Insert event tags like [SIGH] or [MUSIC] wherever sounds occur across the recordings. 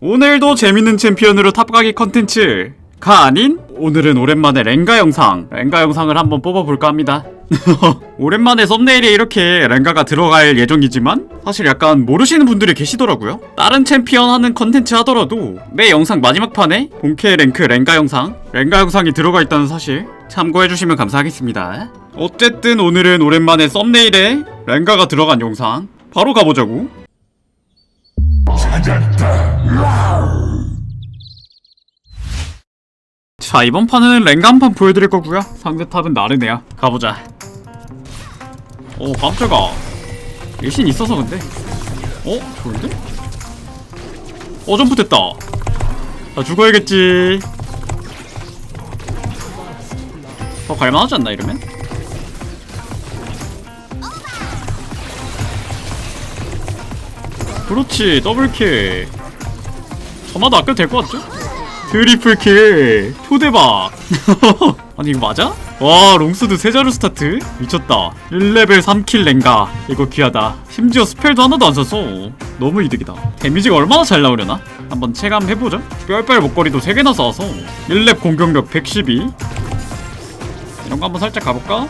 오늘도 재밌는 챔피언으로 탑가기 컨텐츠 가 아닌 오늘은 오랜만에 랭가 영상 랭가 영상을 한번 뽑아볼까 합니다. [LAUGHS] 오랜만에 썸네일에 이렇게 랭가가 들어갈 예정이지만 사실 약간 모르시는 분들이 계시더라고요. 다른 챔피언 하는 컨텐츠 하더라도 내 영상 마지막 판에 본캐 랭크 랭가 영상 랭가 영상이 들어가 있다는 사실 참고해주시면 감사하겠습니다. 어쨌든 오늘은 오랜만에 썸네일에 랭가가 들어간 영상 바로 가보자고 자 이번 판은 랭가 한판 보여드릴 거고요. 상대 탑은 나르네야 가보자. 오 깜짝아. 일신 있어서 근데. 어? 좋은데? 어 점프 됐다. 나 죽어야겠지. 더 갈만하지 않나 이러면? 그렇지 더블킬 저마다 아껴도 될 것 같죠? 트리플킬. 초대박. [LAUGHS] 아니 이거 맞아? 와 롱스드 세자루 스타트? 미쳤다. 1레벨 3킬 랭가. 이거 귀하다. 심지어 스펠도 하나도 안 썼어. 너무 이득이다. 데미지가 얼마나 잘 나오려나? 한번 체감해보죠. 뼈빨 목걸이도 3개나 쌓아서. 1렙 공격력 112 이런 거 한번 살짝 가볼까?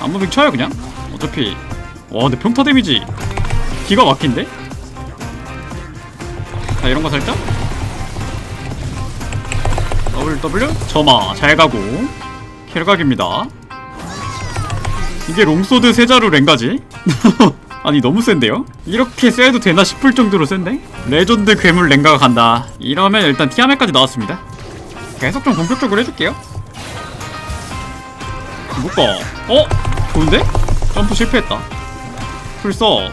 안무빙 쳐요 그냥? 어차피. 와 근데 평타 데미지 기가 막힌데? 자 이런 거 살짝 W W 점화 잘 가고 킬각입니다 이게 롱소드 세자루 랭가지? [LAUGHS] 아니 너무 센데요? 이렇게 세도 되나 싶을 정도로 센데? 레전드 괴물 랭가가 간다 이러면 일단 티아멧까지 나왔습니다 계속 좀 공격적으로 해줄게요 묶어 어? 좋은데? 점프 실패했다 풀써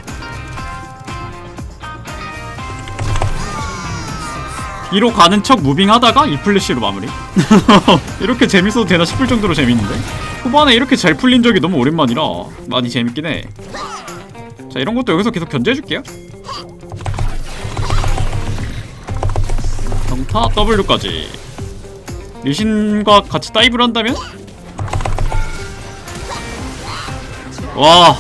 뒤로 가는 척 무빙하다가 이 플래시로 마무리. [LAUGHS] 이렇게 재밌어도 되나 싶을 정도로 재밌는데? 초반에 이렇게 잘 풀린 적이 너무 오랜만이라 많이 재밌긴 해자 이런 것도 여기서 계속 견제해줄게요. 정타 W까지. 리신과 같이 다이브를 한다면? 와.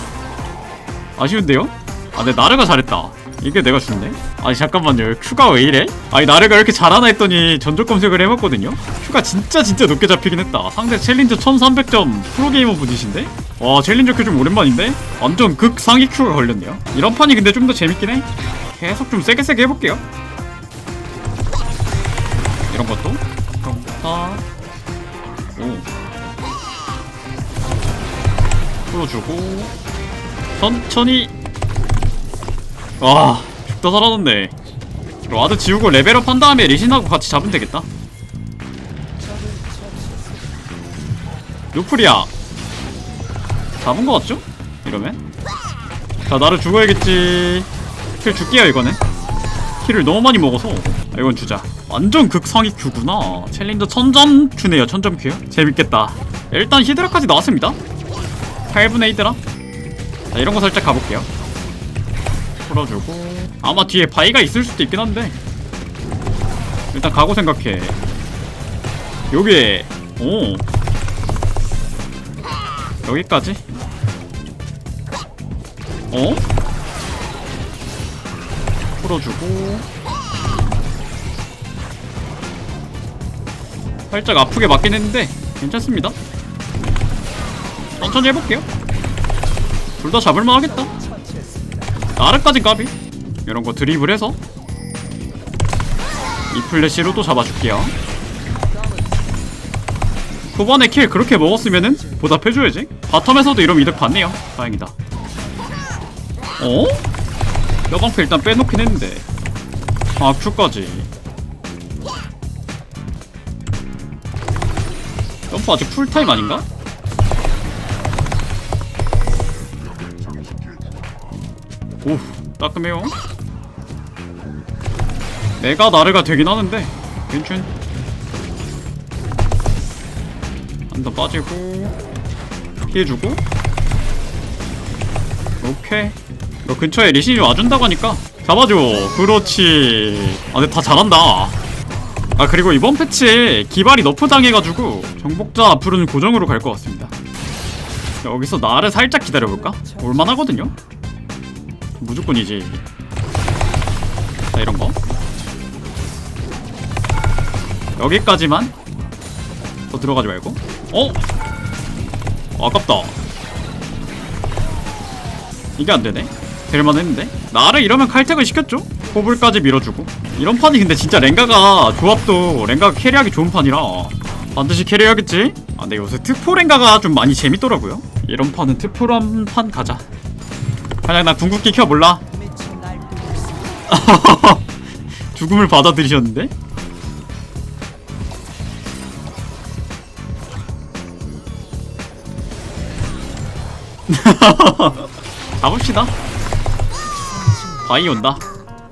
아쉬운데요? 아, 내 나르가 잘했다. 이게 내가 죽네? 아니, 잠깐만요. 큐가 왜 이래? 아니, 나르가 이렇게 잘하나 했더니 전적 검색을 해봤거든요? 큐가 진짜 진짜 높게 잡히긴 했다. 상대 챌린저 1300점 프로게이머 분이신데? 와, 챌린저 큐 좀 오랜만인데? 완전 극 상위 큐가 걸렸네요. 이런 판이 근데 좀 더 재밌긴 해. 계속 좀 세게 세게 해볼게요. 이런 것도. 평타. 오. 풀어주고. 천천히 와 죽다 살아났네 와드 지우고 레벨업 한 다음에 리신하고 같이 잡으면 되겠다. 루프리야 잡은 거 같죠? 이러면? 자 나를 죽어야겠지. 킬 줄게요 이거는. 킬을 너무 많이 먹어서. 아, 이건 주자. 완전 극상위 큐구나. 챌린저 천점 큐네요 천점 큐요 재밌겠다. 일단 히드라까지 나왔습니다. 8분의 히드라? 자 이런 거 살짝 가볼게요. 풀어주고 아마 뒤에 바위가 있을 수도 있긴 한데. 일단 가고 생각해. 여기에 오. 여기까지? 어? 풀어주고. 살짝 아프게 맞긴 했는데 괜찮습니다. 천천히 해볼게요. 둘 다 잡을만 하겠다. 나르까지 까비 이런 거 드리블해서 이 플래시로 또 잡아줄게요. 초반에 킬 그렇게 먹었으면은 보답해줘야지. 바텀에서도 이러면 이득 봤네요. 다행이다. 어? 여방패 일단 빼놓긴 했는데. 아 Q까지. 점프 아직 풀타임 아닌가? 오 따끔해요 내가 나르가 되긴 하는데. 괜춘. 한번 빠지고. 피해주고. 오케이. 너 근처에 리신이 와준다고 하니까 잡아줘. 그렇지. 아 근데 다 잘한다. 아 그리고 이번 패치에 기발이 너프 당해가지고 정복자 앞으로는 고정으로 갈 것 같습니다. 여기서 나를 살짝 기다려볼까? 올만하거든요? 무조건이지 자 이런거 여기까지만? 더 들어가지 말고? 어? 아깝다. 이게 안되네. 될만 했는데? 나를 이러면 칼택을 시켰죠? 호불까지 밀어주고. 이런 판이 근데 진짜 랭가가 조합도 랭가가 캐리하기 좋은 판이라. 반드시 캐리해야겠지? 아 근데 요새 트포 랭가가 좀 많이 재밌더라고요. 이런 판은 트포로 한 판 가자. 그냥 나 궁극기 켜볼라? [LAUGHS] 죽음을 받아들이셨는데? [LAUGHS] 가봅시다. 바이 온다.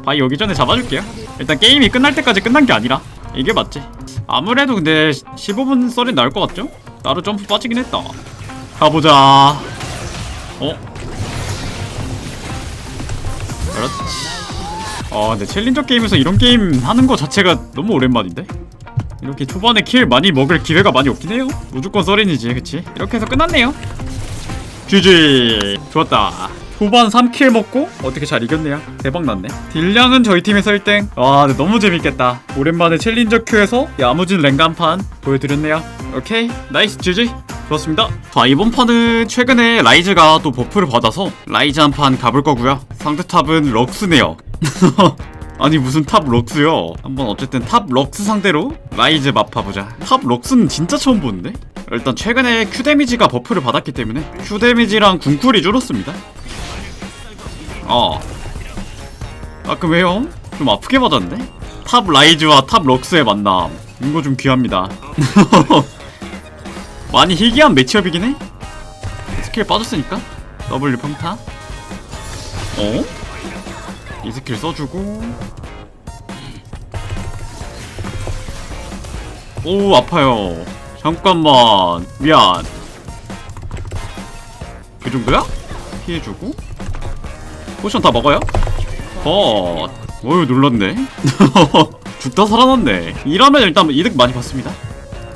바이 오기 전에 잡아줄게요. 일단 게임이 끝날 때까지 끝난 게 아니라. 이게 맞지. 아무래도 근데 15분 썰이 나올 것 같죠? 나로 점프 빠지긴 했다. 가보자. 어? 그렇지. 아 근데 챌린저 게임에서 이런 게임 하는 거 자체가 너무 오랜만인데? 이렇게 초반에 킬 많이 먹을 기회가 많이 없긴 해요. 무조건 썰인이지 그치? 이렇게 해서 끝났네요 GG 좋았다. 후반 3킬 먹고 어떻게 잘 이겼네요 대박났네. 딜량은 저희 팀에서 1등. 와 너무 재밌겠다. 오랜만에 챌린저 큐에서 야무진 랭간판 보여드렸네요. 오케이. 나이스 GG 좋았습니다. 자 이번 판은 최근에 라이즈가 또 버프를 받아서 라이즈 한 판 가볼 거고요. 상대 탑은 럭스네요. [LAUGHS] 아니 무슨 탑 럭스요? 한번 어쨌든 탑 럭스 상대로 라이즈 맛봐보자. 탑 럭스는 진짜 처음 보는데 일단 최근에 Q 데미지가 버프를 받았기 때문에 Q 데미지랑 궁쿨이 줄었습니다. 어 아까 왜요? 좀 아프게 맞았는데? 탑 라이즈와 탑 럭스의 만남. 이거 좀 귀합니다. [LAUGHS] 많이 희귀한 매치업이긴 해? 스킬 빠졌으니까? W 평타? 어? 이 스킬 써주고. 오 아파요 잠깐만 미안. 그 정도야? 피해주고? 포션 다 먹어요? 어 어휴 놀랐네. [LAUGHS] 죽다 살아났네. 이러면 일단 이득 많이 봤습니다.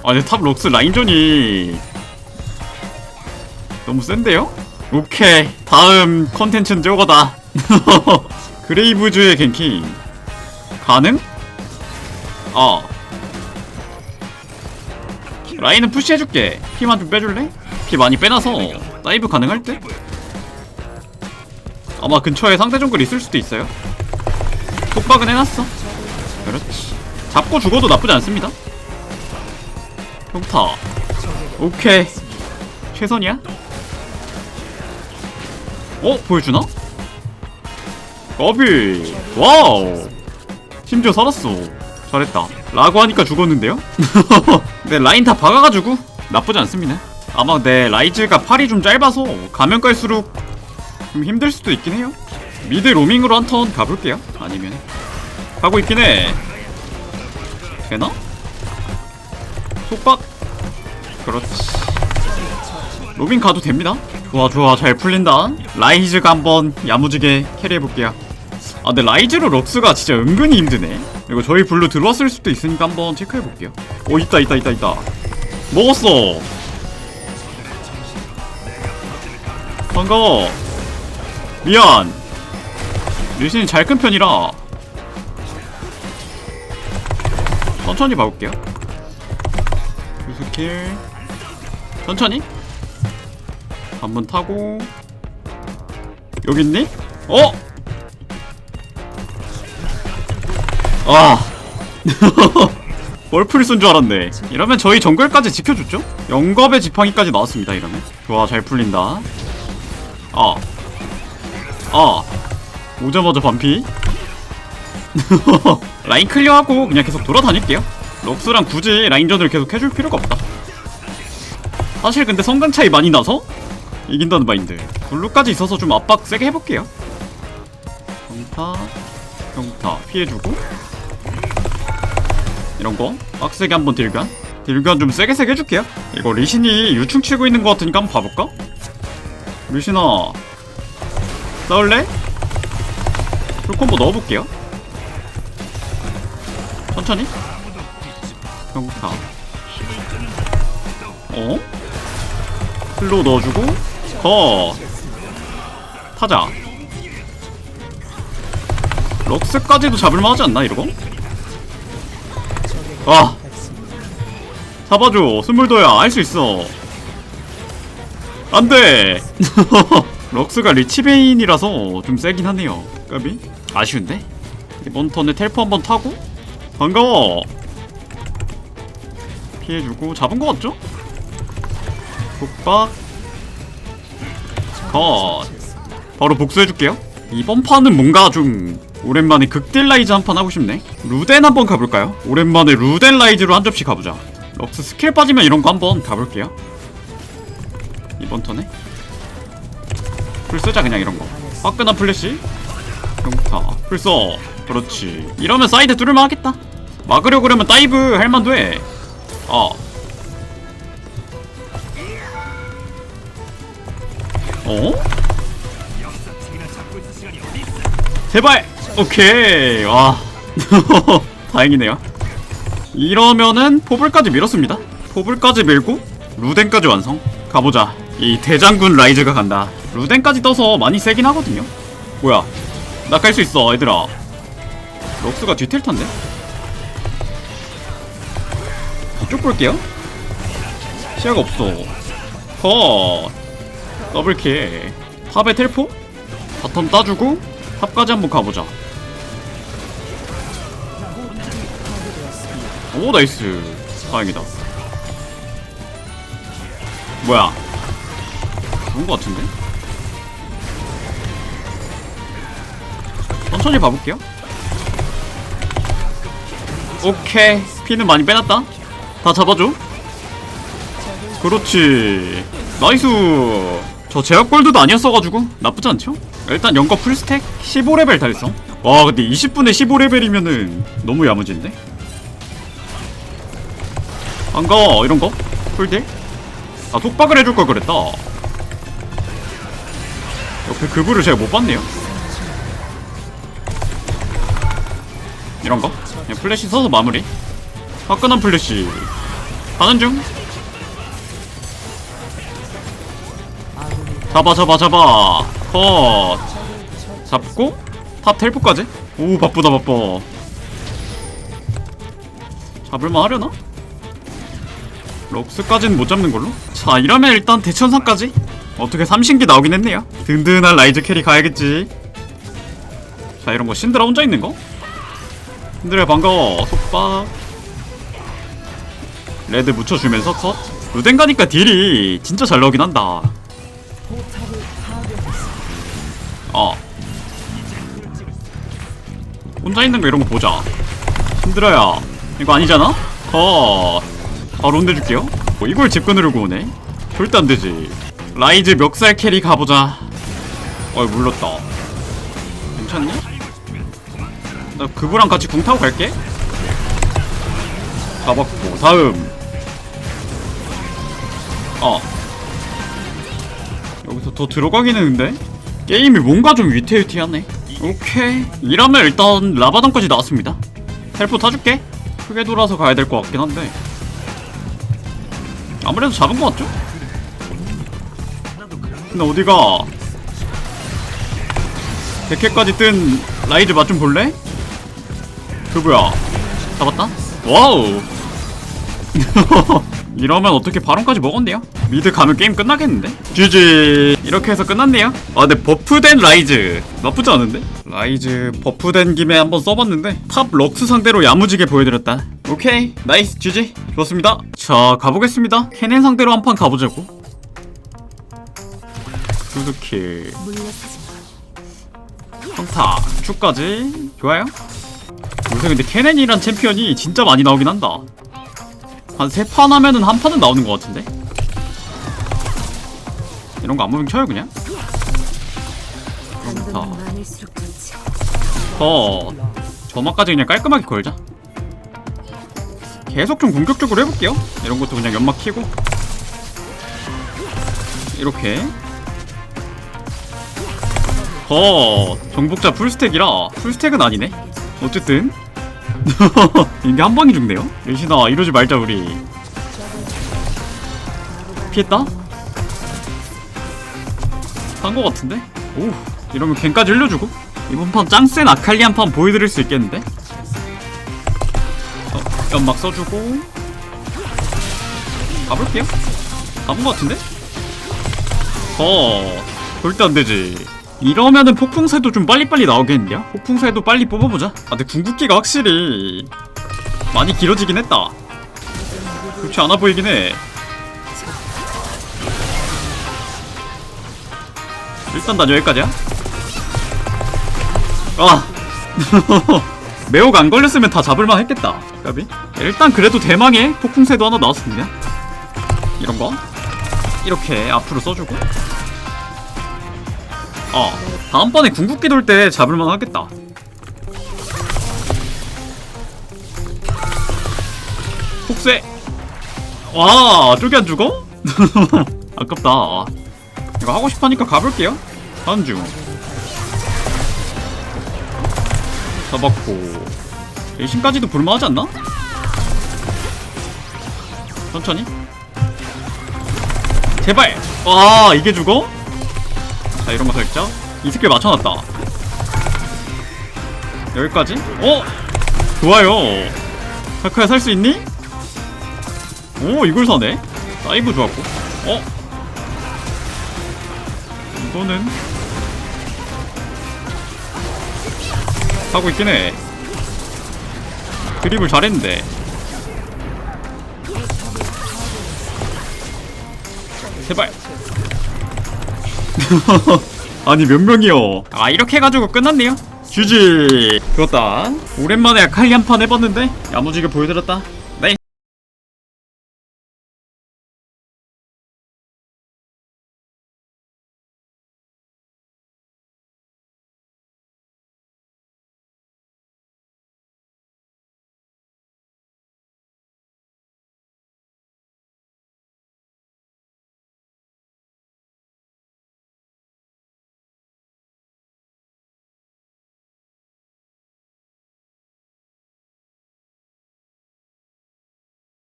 아 근데 탑 록스 라인전이 너무 센데요? 오케이. 다음 컨텐츠는 저거다. [LAUGHS] 그레이브즈의 갱킹. 가능? 어 라인은 푸시해줄게 피만 좀 빼줄래? 피 많이 빼놔서 다이브 가능할 듯? 아마 근처에 상대 정글 있을 수도 있어요 속박은 해놨어 그렇지 잡고 죽어도 나쁘지 않습니다 평타 오케이 최선이야? 어? 보여주나? 거비 와우 심지어 살았어 잘했다 라고 하니까 죽었는데요? [LAUGHS] 근데 라인 다 박아가지고 나쁘지 않습니다. 아마 내 라이즈가 팔이 좀 짧아서 가면 갈수록 좀 힘들 수도 있긴 해요. 미드 로밍으로 한 턴 가볼게요. 아니면 가고 있긴 해. 되나? 속박? 그렇지. 로밍 가도 됩니다. 좋아 좋아. 잘 풀린다. 라이즈가 한번 야무지게 캐리해볼게요 아 근데 라이즈로 럭스가 진짜 은근히 힘드네. 이거 저희 블루 들어왔을 수도 있으니까 한번 체크해볼게요. 오 있다 있다 있다 있다. 먹었어. 반가워. 미안. 리신이 잘 큰 편이라. 천천히 봐볼게요. 두 스킬. 천천히? 한번 타고. 여기 있니? 어? 아. [LAUGHS] 월풀 쏜줄 알았네. 이러면 저희 정글까지 지켜줬죠? 영겁의 지팡이까지 나왔습니다 이러면. 좋아 잘 풀린다. 아. 아. 오자마자 반피. [LAUGHS] 라인 클리어하고 그냥 계속 돌아다닐게요. 럭스랑 굳이 라인전을 계속 해줄 필요가 없다. 사실 근데 성강 차이 많이 나서 이긴다는 마인드. 블루까지 있어서 좀 압박 세게 해볼게요. 평타 평타 피해주고 이런거 빡세게 한번 딜간 딜간 좀 세게 세게 해줄게요 이거 리신이 유충 치고 있는 것 같으니까 한번 봐볼까? 리신아 싸울래? 풀콤보 넣어볼게요 천천히 평타 어? 슬로우 넣어주고 거 타자 럭스까지도 잡을만 하지 않나 이러고? 아. 잡아줘. 스물도야 할 수 있어. 안돼. [LAUGHS] 럭스가 리치베인이라서 좀 세긴 하네요. 까비? 아쉬운데? 이번 턴에 텔포 한번 타고? 반가워. 피해주고 잡은 거 같죠? 독박. 컷. 바로 복수해줄게요. 이번 판은 뭔가 좀 오랜만에 극딜라이즈 한 판 하고 싶네 루덴 한번 가볼까요? 오랜만에 루덴 라이즈로 한 접시 가보자 럭스 스킬 빠지면 이런 거 한번 가볼게요 이번 턴에 풀 쓰자 그냥 이런 거 화끈한 플래시 평타 풀 써. 그렇지 이러면 사이드 뚫을만 하겠다 막으려 그러면 다이브 할만도 해 어. 어? 제발! 오케이. 와. [LAUGHS] 다행이네요. 이러면은 포블까지 밀었습니다. 포블까지 밀고 루덴까지 완성. 가보자. 이 대장군 라이즈가 간다. 루덴까지 떠서 많이 세긴 하거든요. 뭐야? 나 갈 수 있어 얘들아. 럭스가 뒤틀탄데? 이쪽 볼게요. 시야가 없어. 컷 더블킬 탑에 텔포? 바텀 따주고 탑까지 한번 가보자 오 나이스. 다행이다. 뭐야? 좋은 거 같은데? 천천히 봐볼게요. 오케이. 피는 많이 빼놨다. 다 잡아줘. 그렇지. 나이스. 저 제약 골드도 아니었어가지고 나쁘지 않죠? 일단 연거 풀스택 15레벨 달성. 와 근데 20분에 15레벨이면은 너무 야무진데? 반가워 이런거? 풀딜? 아 속박을 해줄 걸 그랬다. 옆에 그부를 제가 못 봤네요. 이런거? 그냥 플래시 써서 마무리? 화끈한 플래시. 가는 중. 잡아 잡아 잡아. 컷. 잡고 탑 텔포까지? 오 바쁘다 바빠. 잡을만 하려나? 럭스까지는 못 잡는 걸로? 자 이러면 일단 대천사까지? 어떻게 삼신기 나오긴 했네요. 든든한 라이즈 캐리 가야겠지. 자 이런거 신드라 혼자 있는 거? 신드라 반가워. 속박 레드 묻혀주면서 컷. 루덴 가니까 딜이 진짜 잘 나오긴 한다. 어 혼자 있는 거 이런 거 보자. 힘들어야 이거 아니잖아? 컷 바로 혼내줄게요. 뭐 이걸 집 끊으려고 오네. 절대 안 되지. 라이즈 멱살 캐리 가보자. 어이 물렀다. 괜찮니? 나 그부랑 같이 궁 타고 갈게. 잡았고 다음. 어. 여기서 더 들어가긴 했는데? 게임이 뭔가 좀 위태위태하네. 오케이. 이러면 일단 라바던까지 나왔습니다. 텔포 타줄게. 크게 돌아서 가야 될 것 같긴 한데 아무래도 잡은 것 같죠? 근데 어디가? 100회까지 뜬 라이즈 맛 좀 볼래? 그 뭐야. 잡았다? 와우! [LAUGHS] 이러면 어떻게 바론까지 먹었네요? 미드 가면 게임 끝나겠는데? GG 이렇게 해서 끝났네요? 아 근데 버프된 라이즈. 나쁘지 않은데? 라이즈 버프된 김에 한번 써봤는데 탑 럭스 상대로 야무지게 보여드렸다. 오케이. 나이스 GG 좋았습니다 자 가보겠습니다. 캐넨 상대로 한 판 가보자고. 두두킬 평타 축까지. 좋아요. 요새 근데 캐넨이란 챔피언이 진짜 많이 나오긴 한다. 한 세 판 하면은 한 판은 나오는 것 같은데? 이런 거 안무빙 쳐요 그냥? 평타. 어 점화까지 그냥 깔끔하게 걸자 계속 좀 공격적으로 해볼게요. 이런 것도 그냥 연막 키고. 이렇게. 어 정복자 풀스택이라 풀스택은 아니네. 어쨌든. [LAUGHS] 이게 한 방이 죽네요. 리시나 이러지 말자 우리. 피했다? 한거 같은데? 오 이러면 갱까지 흘려주고? 이번 판 짱센 아칼리 한 판 보여드릴 수 있겠는데? 어, 연막 써주고. 가볼게요. 가본 것 같은데? 어 절대 안 되지. 이러면은 폭풍새도 좀 빨리빨리 나오겠는데요? 폭풍새도 빨리 뽑아보자. 아 근데 궁극기가 확실히 많이 길어지긴 했다. 그렇지 않아 보이긴 해. 일단 난 여기까지야. 아 [LAUGHS] 매혹 안 걸렸으면 다 잡을만 했겠다. 까비? 일단 그래도 대망의 폭풍새도 하나 나왔습니다. 이런 거? 이렇게 앞으로 써주고. 어 다음번에 궁극기 돌 때 잡을만 하겠다. 폭새 와 저기 안 죽어? [LAUGHS] 아깝다. 이거 하고 싶으니까 가볼게요. 다음 중 잡았고 일신까지도 볼만하지 않나? 천천히 제발 와 이게 죽어? 자 이런 거 살짝 이 스킬 맞춰놨다 여기까지 어? 좋아요 카카야 살 수 있니? 오 이걸 사네 사이브 좋았고 어? 이거는 하고 있긴 해. 드립을 잘했는데. 제발. [LAUGHS] 아니 몇 명이요? 아 이렇게 해가지고 끝났네요? GG 좋았다. 오랜만에 아칼리 한 판 해봤는데? 야무지게 보여드렸다